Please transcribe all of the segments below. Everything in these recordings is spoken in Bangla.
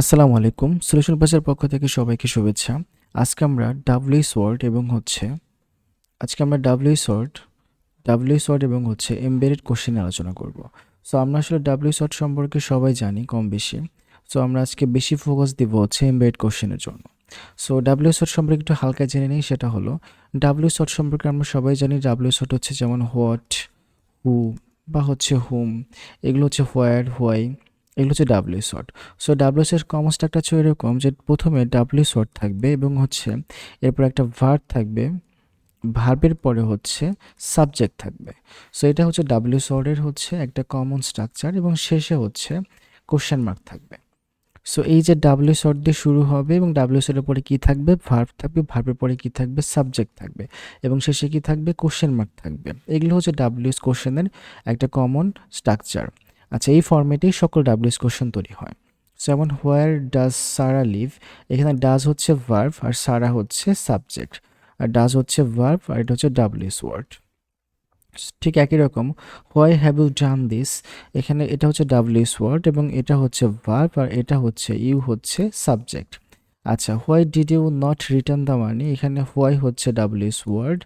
আসসালামু আলাইকুম। সলিউশন পাসের পক্ষ থেকে সবাইকে শুভেচ্ছা। আজকে আমরা ডাব্লিউ ওয়ার্ড এবং হচ্ছে, আজকে আমরা ডাব্লিউ ওয়ার্ড ডাব্লিউ ওয়ার্ড এবং হচ্ছে এমবেডেড কোশ্চেন আলোচনা করব। সো আমরা আসলে ডাব্লিউ ওয়ার্ড সম্পর্কে সবাই জানি কম বেশি। সো আমরা আজকে বেশি ফোকাস দিব হচ্ছে এমবেডেড কোশ্চেনের জন্য। সো ডাব্লিউ ওয়ার্ড সম্পর্কে একটু হালকা জেনে নিই, সেটা হলো ডাব্লিউ ওয়ার্ড সম্পর্কে আমরা সবাই জানি ডাব্লিউ ওয়ার্ড হচ্ছে যেমন হোয়াট হু বা হচ্ছে হুম এগুলো হচ্ছে হোয়ার হোয়াই এগুলো হচ্ছে ডাব্লিউ শর্ট সো ডাব্লিউ এর কমন স্ট্রাকচার হচ্ছে এরকম যে প্রথমে ডাব্লিউ শর্ট থাকবে এবং হচ্ছে এরপর একটা ভার্ব থাকবে ভার্বের পরে হচ্ছে সাবজেক্ট থাকবে। সো এটা হচ্ছে ডাব্লিউ শর্টের হচ্ছে একটা কমন স্ট্রাকচার এবং শেষে হচ্ছে কোশ্চেন মার্ক থাকবে। সো এই যে ডাব্লিউ শর্ট দিয়ে শুরু হবে এবং ডাব্লিউ শর্টের পরে কী থাকবে? ভার্ব থাকবে ভার্বের পরে কী থাকবে? সাবজেক্ট থাকবে এবং শেষে কী থাকবে? কোশ্চেন মার্ক থাকবে। এগুলো হচ্ছে ডাব্লিউ কোশ্চেনের একটা কমন স্ট্রাকচার আচ্ছা এই ফর্মেটেই সকল ডাব্লিউএস কোশ্চেন তৈরি হয়। যেমন হোয়ার ডাজ সারা লিভ এখানে ডাজ হচ্ছে ভার্ভ আর সারা হচ্ছে সাবজেক্ট আর ডাজ হচ্ছে ভার্ভ আর এটা হচ্ছে ডাব্লিউএস ওয়ার্ড ঠিক একই রকম why have you done this এখানে এটা হচ্ছে ডাব্লিউএস ওয়ার্ড এবং এটা হচ্ছে ভার্ভ আর এটা হচ্ছে ইউ হচ্ছে সাবজেক্ট আচ্ছা why did you not return the money এখানে হোয়াই হচ্ছে ডাব্লিউএস ওয়ার্ড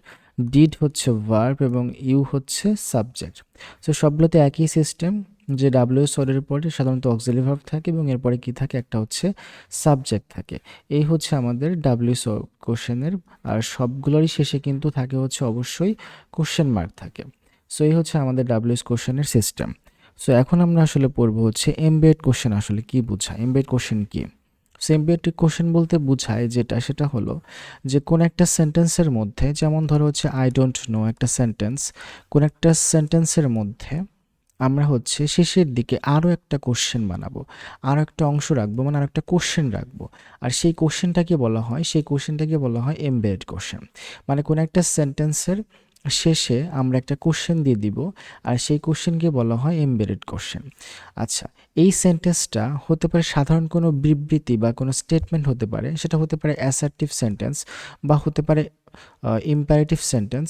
ডিড হচ্ছে ভার্ব এবং ইউ হচ্ছে সাবজেক্ট সো সবগুলোতে একই সিস্টেম যে ডাব্লিউ সরের পরে সাধারণত অক্সিলি ভার্ব থাকে এবং এরপরে কি থাকে? একটা হচ্ছে সাবজেক্ট থাকে। এই হচ্ছে আমাদের ডাব্লিউ কোশ্চেনের আর সবগুলোরই শেষে কিন্তু থাকে হচ্ছে অবশ্যই কোশ্চেন মার্ক থাকে। সো এই হচ্ছে আমাদের ডাব্লিউএস কোশ্চেনের সিস্টেম সো এখন আমরা আসলে পড়ব হচ্ছে এমবেড কোশ্চেন আসলে কি বোঝায়? এমবেড কোশ্চেন কি? সিম্পিয়েটিক কোশ্চেন বলতে বোঝায় যেটা, সেটা হলো যে কোন একটা সেন্টেন্সের মধ্যে, যেমন ধরো হচ্ছে আই ডোন্ট নো একটা সেন্টেন্স কোন একটা সেন্টেন্সের মধ্যে আমরা হচ্ছে শেষের দিকে আরও একটা কোশ্চেন বানাবো আরও একটা অংশ রাখব মানে আরও একটা কোশ্চেন রাখব। আর সেই কোশ্চেনটাকে বলা হয়, সেই কোশ্চেনটাকে বলা হয় এমবেড কোশ্চেন মানে কোনো একটা সেন্টেন্সের শেষে আমরা একটা কোশ্চেন দিয়ে দিব, আর সেই কোশ্চেনকে বলা হয় এমবেডেড কোশ্চেন আচ্ছা এই সেন্টেন্সটা হতে পারে সাধারণ কোনো বিবৃতি বা কোনো স্টেটমেন্ট হতে পারে, সেটা হতে পারে অ্যাসার্টিভ সেন্টেন্স বা হতে পারে ইম্পারেটিভ সেন্টেন্স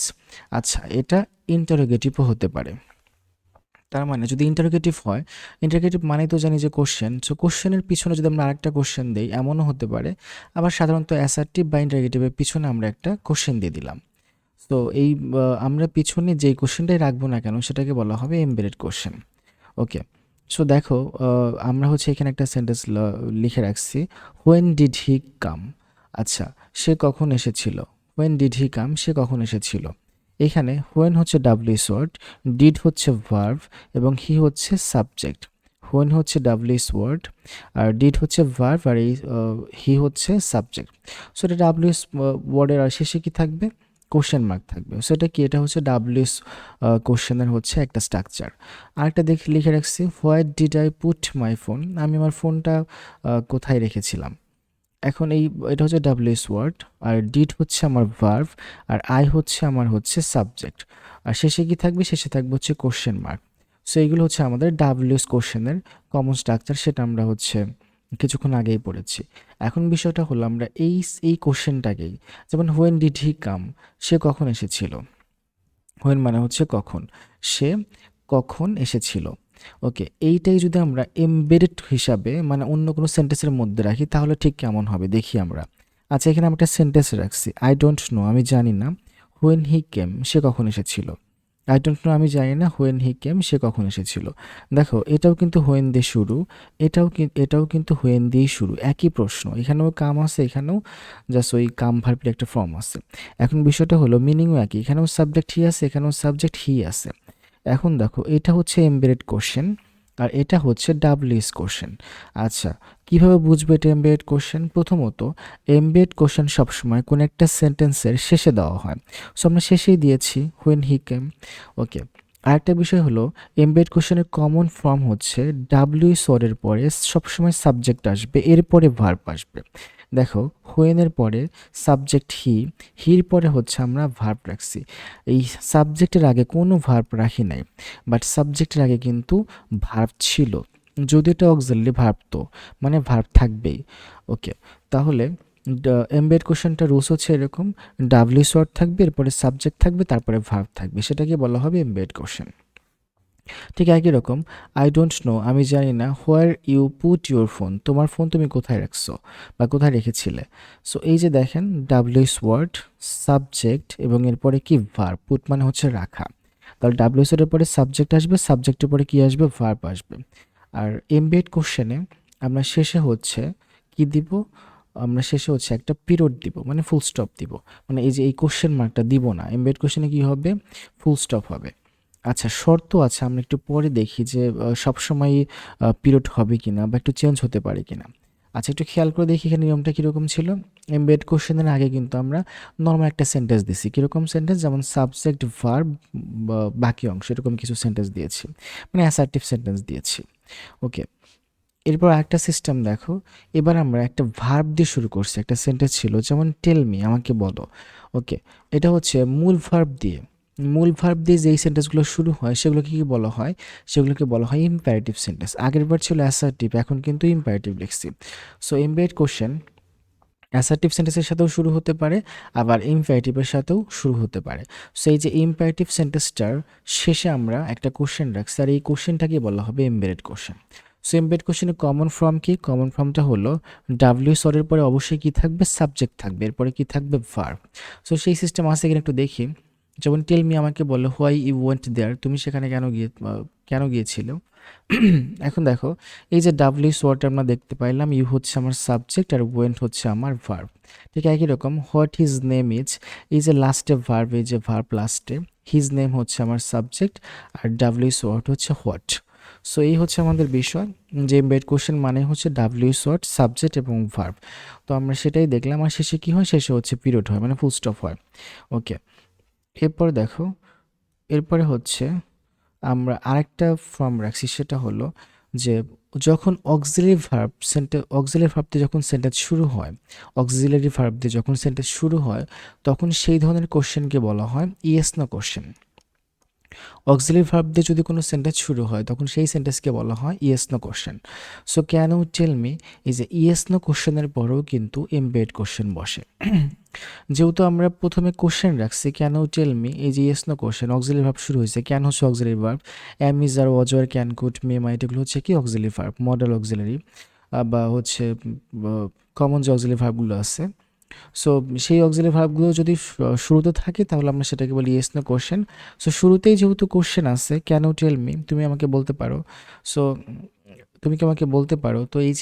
আচ্ছা এটা ইন্টারোগেটিভও হতে পারে। তার মানে যদি ইন্টারোগেটিভ হয় ইন্টারোগেটিভ মানে তো জানি যে কোশ্চেন সো কোশ্চেনের পিছনে যদি আমরা আরেকটা কোশ্চেন দিই, এমনও হতে পারে। আবার সাধারণত অ্যাসার্টিভ বা ইন্টারোগেটিভের পিছনে আমরা একটা কোশ্চেন দিয়ে দিলাম। তো এই আমরা পিছনে যেই কোশ্চেনটাই রাখব না কেন, সেটাকে বলা হবে এমবেডেড কোশ্চেন ওকে সো দেখো আমরা হচ্ছে এখানে একটা সেন্টেন্স লিখে রাখছি হোয়েন ডিড হি কাম আচ্ছা সে কখন এসেছিল? হোয়েন ডিড হি কাম সে কখন এসেছিল? এখানে হোয়েন হচ্ছে ডাব্লিউ ওয়ার্ড ডিড হচ্ছে ভার্ভ এবং হি হচ্ছে সাবজেক্ট হোয়েন হচ্ছে ডাব্লিউস ওয়ার্ড আর ডিড হচ্ছে ভার্ভ আর হি হচ্ছে সাবজেক্ট সো এটা ডাব্লিউস ওয়ার্ডের আর শেষে কি থাকবে? কোশ্চেন মার্ক থাকবে। সো এটা কি? এটা হচ্ছে ডাব্লিউস কোশ্চেনের হচ্ছে একটা স্ট্রাকচার আরেকটা দেখে, লিখে রাখছি where did I put my phone আমি আমার ফোনটা কোথায় রেখেছিলাম? এখন এই, এটা হচ্ছে ডাব্লিউএস ওয়ার্ড আর ডিড হচ্ছে আমার ভার্ভ আর আই হচ্ছে আমার হচ্ছে সাবজেক্ট আর শেষে কি থাকবে? শেষে থাকবে হচ্ছে কোশ্চেন মার্ক সো এইগুলো হচ্ছে আমাদের ডাব্লিউএস কোশ্চেনের কমন স্ট্রাকচার সেটা আমরা হচ্ছে কিছুক্ষণ আগেই পড়েছি। এখন বিষয়টা হলো আমরা এই এই কোশ্চেনটাকেই যেমন হোয়েন ডিড হি কাম সে কখন এসেছিল? হোয়েন মানে হচ্ছে কখন? সে কখন এসেছিল? ওকে এইটাই যদি আমরা এমবেডেড হিসাবে মানে অন্য কোনো সেন্টেন্সের মধ্যে রাখি, তাহলে ঠিক কেমন হবে? দেখি আমরা। আচ্ছা এখানে আমরা একটা সেন্টেন্স রাখছি। আই ডোন্ট নো আমি জানি না। হোয়েন হি কেম সে কখন এসেছিল? আই ডোন্ট নো আমি জানি না। হোয়েন হি কেম সে কখন এসেছিল? দেখো, এটাও কিন্তু হোয়েন দিয়ে শুরু, এটাও এটাও কিন্তু হোয়েন দিয়েই শুরু। একই প্রশ্ন। এখানেও কাম আছে, এখানেও জাস্ট ওই কাম ভার্বের একটা ফর্ম আছে। এখন বিষয়টা হলো মিনিংও একই। এখানেও সাবজেক্ট হি আছে, এখানেও সাবজেক্ট হি আছে। এখন দেখো, এটা হচ্ছে এমবেডেড কোশ্চেন আর এটা হচ্ছে ডাব্লিউএস কোশ্চেন আচ্ছা কীভাবে বুঝবে এটা এমবেড কোশ্চেন প্রথমত এমবেড কোশ্চেন সবসময় কোনো একটা সেন্টেন্সের শেষে দেওয়া হয়। সো আমরা শেষেই দিয়েছি হুয়েন হি কেম ওকে আরেকটা বিষয় হলো এমবেড কোশ্চেনের কমন ফর্ম হচ্ছে ডাব্লিউ সরের পরে সবসময় সাবজেক্ট আসবে এরপরে ভার্ব আসবে। দেখো হোয়েনের পরে সাবজেক্ট হি হির পরে হচ্ছে আমরা ভার্ব রাখছি। এই সাবজেক্টের আগে কোনো ভার্ব রাখি নাই বাট সাবজেক্টের আগে কিন্তু ভার্ব ছিল। যদি এটা অক্সালি ভার্ব তো মানে ভার্ব থাকবেই। ওকে তাহলে এমবেড কোশ্চেনটা রুলস হচ্ছে এরকম ডাব্লিউ শর্ট থাকবে, এরপরে সাবজেক্ট থাকবে, তারপরে ভার্ব থাকবে, সেটাকে বলা হবে এমবেড কোশ্চেন ঠিক একই রকম আই ডোন্ট নো আমি জানি না where you put your phone তোমার ফোন তুমি কোথায় রাখছো বা কোথায় রেখেছিলে? সো এই যে দেখেন ডাব্লিউস ওয়ার্ড সাবজেক্ট এবং এরপরে কি ভার পুট মানে হচ্ছে রাখা। তাহলে ডাব্লিউস এর পরে সাবজেক্ট আসবে সাবজেক্টের পরে কি আসবে? ভার্ব আসবে। আর এমবিএড কোশ্চেনে আমরা শেষে হচ্ছে কি দিব? আমরা শেষে হচ্ছে একটা পিরিয়ড দিব মানে ফুল স্টপ দিব। মানে এই যে এই কোশ্চেন মার্কটা দিব না এমবেড কোশ্চেনে কি হবে? ফুল স্টপ হবে। আচ্ছা শর্ত আছে, আমরা একটু পরে দেখি যে সবসময় পিরিয়ড হবে কিনা বা একটু চেঞ্জ হতে পারে কিনা। আচ্ছা একটু খেয়াল করে দেখি এখানে নিয়মটা কীরকম ছিল। এমবেড কোশ্চেনের আগে কিন্তু আমরা নর্মাল একটা সেন্টেন্স দিছি। কীরকম সেন্টেন্স যেমন সাবজেক্ট ভার্ব বাকি অংশ, এরকম কিছু সেন্টেন্স দিয়েছি। মানে অ্যাসার্টিভ সেন্টেন্স দিয়েছি। ওকে এরপর একটা সিস্টেম দেখো। এবার আমরা একটা ভার্ব দিয়ে শুরু করছি। একটা সেন্টেন্স ছিল, যেমন টেল মি আমাকে বলো। ওকে এটা হচ্ছে মূল ভার্ব দিয়ে। মূল ভার্ব দিয়ে যেই সেন্টেন্সগুলো শুরু হয়, সেগুলোকে কি বলা হয়? সেগুলোকে বলা হয় ইম্পারেটিভ সেন্টেন্স আগের বার ছিল অ্যাসার্টিভ এখন কিন্তু ইম্পারেটিভ লিখছি। সো এমবেড কোশ্চেন অ্যাসার্টিভ সেন্টেন্সের সাথেও শুরু হতে পারে, আবার ইম্পারেটিভের সাথেও শুরু হতে পারে। সো এই যে ইম্পারেটিভ সেন্টেন্সটার শেষে আমরা একটা কোশ্চেন রাখছি, আর এই কোশ্চেনটাকে বলা হবে এমবেডেড কোশ্চেন সো এমবেড কোশ্চেনের কমন ফর্ম কি? কমন ফর্মটা হলো ডাব্লিউ সরের পরে অবশ্যই কি থাকবে? সাবজেক্ট থাকবে। এরপরে কি থাকবে? ভার্ব সো সেই সিস্টেম আছে কিনা একটু দেখি। যেমন টেলমি আমাকে বলল হোয়াই ইউ ওয়েন্ট দেয়ার তুমি সেখানে কেন গিয়ে কেন গিয়েছিল? এখন দেখো, এই যে ডাব্লিউ ওয়ার্ডটা আমরা দেখতে পাইলাম ইউ হচ্ছে আমার সাবজেক্ট আর ওয়েন্ট হচ্ছে আমার ভার্ব ঠিক একই রকম হোয়াট হিজ নেম ইজ এই যে লাস্টে ভার্ব এই যে ভার্ব লাস্টে হিজ নেম হচ্ছে আমার সাবজেক্ট আর ডাব্লিউ ওয়ার্ড হচ্ছে হোয়াট সো এই হচ্ছে আমাদের বিষয়। যে এমবেড কোশ্চেন মানে হচ্ছে ডাব্লিউ ওয়ার্ড সাবজেক্ট এবং ভার্ব তো আমরা সেটাই দেখলাম আর শেষে কী হয়? শেষে হচ্ছে পিরিয়ড হয় মানে ফুল স্টপ হয়। ওকে এরপর দেখো, এরপরে হচ্ছে আমরা আরেকটা ফর্ম রাখছি, সেটা হলো যে যখন অক্সিলারি ভার্ব সেন্টে অক্সিলারি ভার্ব দিয়ে যখন সেন্টেন্স শুরু হয় অক্সিলারি ভার্ব দিয়ে যখন সেন্টেন্স শুরু হয়, তখন সেই ধরনের কোশ্চেনকে বলা হয় yes no question auxiliary verb দিয়ে যদি কোনো সেন্টেন্স শুরু হয়, তখন সেই সেন্টেন্সকে বলা হয় yes no question so can you tell me এই যে ইয়েস নো কোশ্চেনের পরেও কিন্তু এমবেড কোশ্চেন বসে। যেহেতু আমরা প্রথমে কোশ্চেন রাখছি ইউ টেল মি এই যে yes no question auxiliary verb শুরু হয়েছে। ক্যান হচ্ছে auxiliary verb am is are was R can could may মাইট এগুলো হচ্ছে কি অক্সিলারি ভার্ব মডেল অক্সিলারি বা হচ্ছে কমন যে অক্সিলারি ভার্বগুলো আছে। সো সেই অক্সিলারি ভার্বগুলো যদি শুরুতে থাকে, তাহলে আমরা সেটাকে বলি ইয়েস নো কোশ্চেন সো শুরুতেই যেহেতু কোশ্চেন আছে ক্যান টেল মি তুমি আমাকে বলতে পারো। সো তুমি কি আমাকে বলতে পারো? তো এই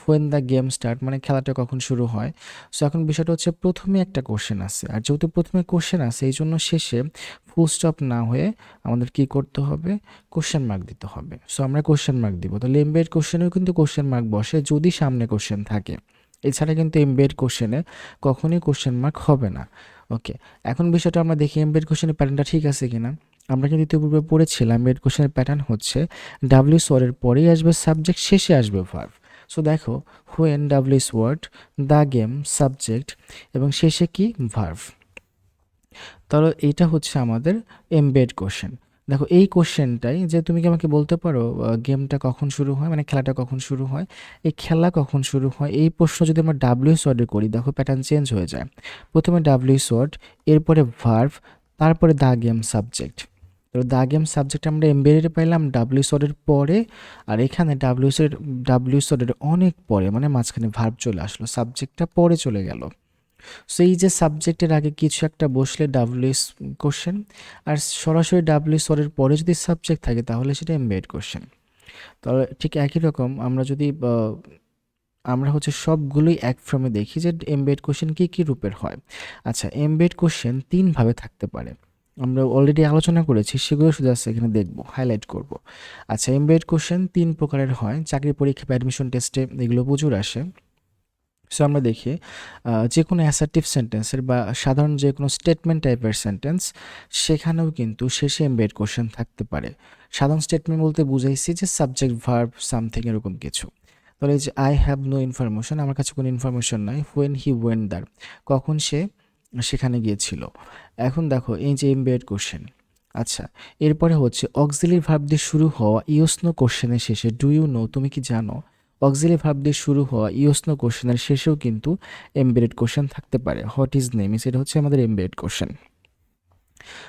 হোয়েন দ্য গেম স্টার্ট মানে খেলাটা কখন শুরু হয়? সো এখন বিষয়টা হচ্ছে প্রথমে একটা কোশ্চেন আছে। আর যেহেতু প্রথমে কোশ্চেন আছে, এই জন্য শেষে ফুল স্টপ না হয়ে আমাদের কি করতে হবে? কোশ্চেন মার্ক দিতে হবে। সো আমরা কোশ্চেন মার্ক দিব। তো লেম্বের কোশ্চেনেও কিন্তু কোশ্চেন মার্ক বসে, যদি সামনে কোশ্চেন থাকে। এছাড়া কিন্তু এমবেড কোশ্চেনে কখনোই কোশ্চেন মার্ক হবে না। ওকে এখন বিষয়টা আমরা দেখি এমবেড কোশ্চেনের প্যাটার্নটা ঠিক আছে কিনা? আমরা কিন্তু ইতিপূর্বে পড়েছিলাম এর কোশ্চেনের প্যাটার্ন হচ্ছে ডাব্লিউ ওয়ার্ডের পরেই আসবে সাবজেক্ট শেষে আসবে ভার্ভ সো দেখো when W word the game subject এবং শেষে কি? ভার্ভ তাহলে এইটা হচ্ছে আমাদের এমবেড কোশ্চেন দেখো, এই কোশ্চেনটাই যে তুমি কি আমাকে বলতে পারো গেমটা কখন শুরু হয় মানে খেলাটা কখন শুরু হয়, এই খেলা কখন শুরু হয়, এই প্রশ্ন যদি আমরা ডাব্লিউ ওয়ার্ডে করি, দেখো প্যাটার্ন চেঞ্জ হয়ে যায়। প্রথমে ডাব্লিউ ওয়ার্ড এরপরে ভার্ভ তারপরে দ্য গেম সাবজেক্ট তো দা গেম সাবজেক্ট আমরা এমবেডেড পাইলাম ডাব্লিউ সডের পরে, আর এখানে ডাব্লিউ সডের ডাব্লিউ সডের অনেক পরে মানে মাঝখানে ভার্ব চলে আসলো সাবজেক্টটা পরে চলে গেল। সো এই যে সাবজেক্টের আগে কিছু একটা বসলে ডাব্লিউএস কোশ্চেন আর সরাসরি ডাব্লিউ সরের পরে যদি সাবজেক্ট থাকে, তাহলে সেটা এমবেড কোশ্চেন তাহলে ঠিক একই রকম আমরা যদি আমরা হচ্ছে সবগুলোই এক ফর্মে দেখি যে এমবেড কোশ্চেন কী কী রূপের হয়। আচ্ছা এমবেড কোশ্চেন তিনভাবে থাকতে পারে। আমরা অলরেডি আলোচনা করেছি, সেগুলো শুধু আছে এখানে দেখব হাইলাইট করব। আচ্ছা এমবেড কোশ্চেন তিন প্রকারের হয়, চাকরি পরীক্ষা বা অ্যাডমিশন টেস্টে এগুলো প্রচুর আসে। সো আমরা দেখি যে কোনো অ্যাসার্টিভ সেন্টেন্সের বা সাধারণ যে কোনো স্টেটমেন্ট টাইপের সেন্টেন্স সেখানেও কিন্তু শেষে এমবেড কোশ্চেন থাকতে পারে। সাধারণ স্টেটমেন্ট বলতে বুঝাইছি যে সাবজেক্ট ভার্ব সামথিং এরকম কিছু। তাহলে যে আই হ্যাভ নো ইনফরমেশন আমার কাছে কোনো ইনফরমেশন নাই হোয়েন হি ওয়েন দার কখন সে সেখানে গিয়েছিল। এখন দেখো, এই যে এমবেড কোশ্চেন আচ্ছা এরপরে হচ্ছে অক্সিলি ভার্ব দিয়ে শুরু হওয়া ইউসনো কোশ্চেনের শেষে ডু ইউ নো তুমি কি জানো? অক্সিলি ভার্ব দিয়ে শুরু হওয়া ইউসনো কোশ্চেনের শেষেও কিন্তু এমবেডেড কোশ্চেন থাকতে পারে। হোয়াট ইজ নেম সেটা হচ্ছে আমাদের এমবেড কোশ্চেন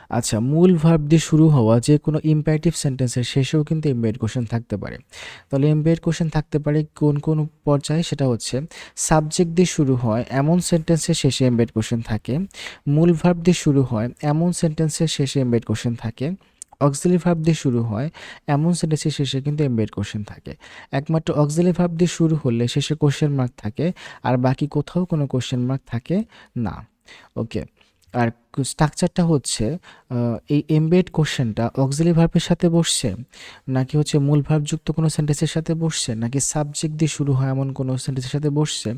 আচ্ছা মূল ভার্ব দিয়ে শুরু হওয়া যে কোনো ইম্পারেটিভ সেন্টেন্সের শেষেও কিন্তু এমবেড কোশ্চেন থাকতে পারে। তাহলে এমবেড কোশ্চেন থাকতে পারে কোন কোন পর্যায়ে? সেটা হচ্ছে সাবজেক্ট দিয়ে শুরু হয় এমন সেন্টেন্সের শেষে এমবেড কোশ্চেন থাকে। মূল ভার্ব দিয়ে শুরু হয় এমন সেন্টেন্সের শেষে এমবেড কোশ্চেন থাকে। অক্সিলি ভার্ব দিয়ে শুরু হয়, এমন সেন্টেন্সের শেষে কিন্তু এমবেড কোশ্চেন থাকে। একমাত্র অক্সিলি ভার্ব দিয়ে শুরু হলে শেষে কোশ্চেন মার্ক থাকে, আর বাকি কোথাও কোনো কোশ্চেন মার্ক থাকে না। ওকে আর স্ট্রাকচারটা হচ্ছে এই এমবেড কোশ্চেনটা অক্সিলি ভার্বের সাথে বসছে? নাকি হচ্ছে মূল ভার্বযুক্ত কোনো সেন্টেন্সের সাথে বসছে? নাকি সাবজেক্ট দিয়ে শুরু হয় এমন কোনো সেন্টেন্সের সাথে বসছে?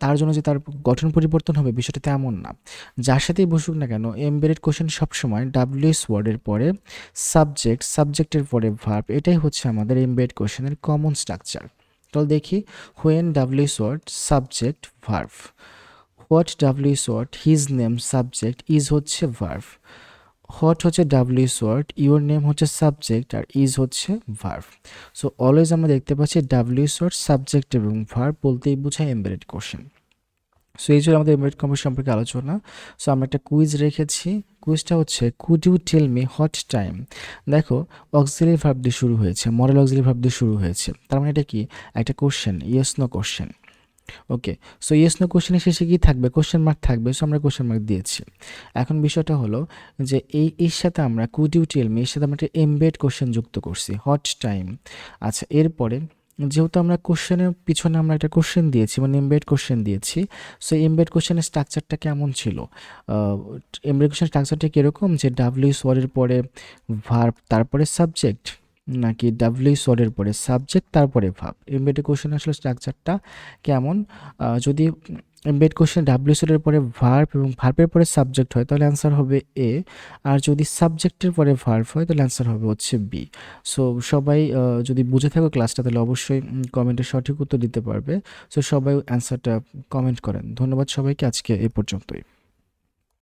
তার জন্য যে তার গঠন পরিবর্তন হবে বিষয়টা তেমন না। যার সাথেই বসুক না কেন এমবেডেড কোশ্চেন সবসময় ডাব্লিউএস ওয়ার্ডের পরে সাবজেক্ট সাবজেক্টের পরে ভার্ব এটাই হচ্ছে আমাদের এমবেড কোশ্চেনের কমন স্ট্রাকচার তাহলে দেখি when WH word subject verb what WH word his name subject is হচ্ছে ভার্ভ হোয়াট হচ্ছে ডাব্লিউএস ওয়ার্ড ইউর নেম হচ্ছে সাবজেক্ট আর ইজ হচ্ছে ভার্ভ সো অলওয়েজ আমরা দেখতে পাচ্ছি ডাব্লিউএস ওয়ার্ড সাবজেক্ট এবং ভার্ভ বলতেই বোঝায় এমবেডেড কোশ্চেন সো এই ছিল আমাদের এমবেড কম্পিউটার সম্পর্কে আলোচনা। সো আমরা একটা কুইজ রেখেছি। কুইজটা হচ্ছে could you tell me what time দেখো অক্সিলারি ভার্ব দিয়ে শুরু হয়েছে মডেল অক্সিলারি ভার্ব দিয়ে শুরু হয়েছে। তার মানে এটা কি? একটা question yes no question okay so yes no কোশ্চেনের শেষে কি থাকবে? কোশ্চেন মার্ক থাকবে সো আমরা কোশ্চেন মার্ক দিয়েছি। এখন বিষয়টা হলো যে এই, এর সাথে আমরা কুড ইউ টেল মি, এর সাথে আমরা একটা এমবেড কোশ্চেন যুক্ত করছি হট টাইম আচ্ছা এরপরে যেহেতু আমরা কোশ্চেনের পিছনে আমরা একটা কোশ্চেন দিয়েছি মানে এমবেড কোশ্চেন দিয়েছি সো এমবেড কোশ্চেনের স্ট্রাকচারটা কেমন ছিল? এমবেড কোশ্চেন স্ট্রাকচারটা কীরকম? যে ডাব্লিউ ওয়ার্ডের পরে ভার্ব তারপরে সাবজেক্ট নাকি ডাব্লিউ ওয়ার্ডের পরে সাবজেক্ট তারপরে ভাব। এমবেড কোশ্চেন আসলে স্ট্রাকচারটা কেমন? যদি এমবেড কোশ্চেন ডাব্লিউ ওয়ার্ডের পরে ভার্ব এবং ভার্বের পরে সাবজেক্ট হয়, তাহলে অ্যান্সার হবে এ আর যদি সাবজেক্টের পরে ভার্ব হয়, তাহলে অ্যান্সার হবে হচ্ছে বি সো সবাই যদি বুঝে থাকো ক্লাসটা তাহলে অবশ্যই কমেন্টে সঠিক উত্তর দিতে পারবে। সো সবাই অ্যান্সারটা কমেন্ট করেন। ধন্যবাদ সবাইকে আজকে এ পর্যন্তই।